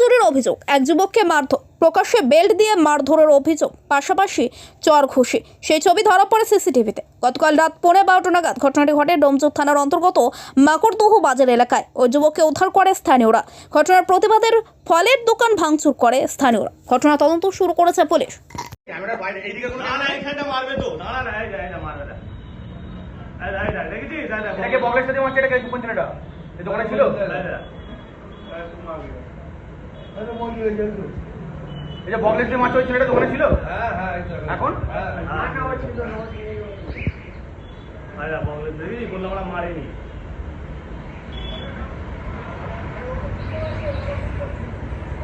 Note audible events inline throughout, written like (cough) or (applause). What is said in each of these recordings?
চুরির অভিযোগ। এক যুবককে মারধর প্রকাশ্যে বেল্ট দিয়ে মারধরের অভিযোগ পাশাপাশি চর ঘুষি। সেই ছবি ধরা পড়ে সিসিটিভিতে। গতকাল রাত পৌনে বারোটা নাগাদ ঘটনাটি ঘটে ডোমচুর থানার অন্তর্গত মাকড়দহু বাজার এলাকায়। ওই যুবককে উদ্ধার করে স্থানীয়রা। ঘটনার প্রতিবাদের ফলের দোকান ভাঙচুর করে স্থানীয়রা। ঘটনা তদন্ত শুরু করেছে পুলিশ। দোকানে ছিল? এই যা। এই যে বগলের ওই ছেলেটা দোকানে ছিল? এখন? এই যা, বগলে দেখেছিস? বললাম আমরা মারিনি।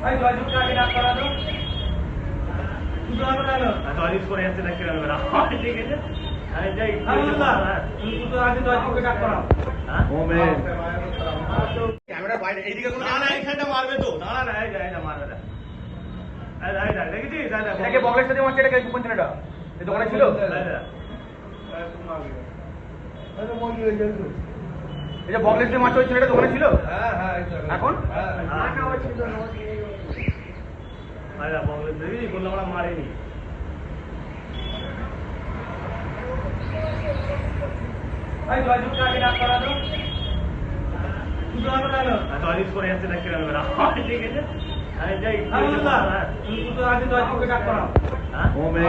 ভাই জয়দুলকে আগে করা যাচ্ছে না। (laughs) ঠিক আছে। আমি যাই জয়দুলকে ডাক করাও। ক্যামেরার বাইরে এইদিকে কোনো না না এইখানটা মারবে তো। না না না এই যা, এই যা, মারবে না এই যা, এই যা, দেখেছিস এই যা, এটাকে বগলের সাথে মারছে এটাকে কোন ছেলেটা এই দোকানে ছিল? এই যে বগলের সাথে মারছে ওই ছেলেটা দোকানে ছিল? এখন? এই যা, বগলে দেখেছিস? বললাম আমরা মারিনি। ভাই জয়দুলকে আগে ডাক করা কেন জয়নিস করে যাচ্ছে না কিরম এরা ঠিক আছে? ওমে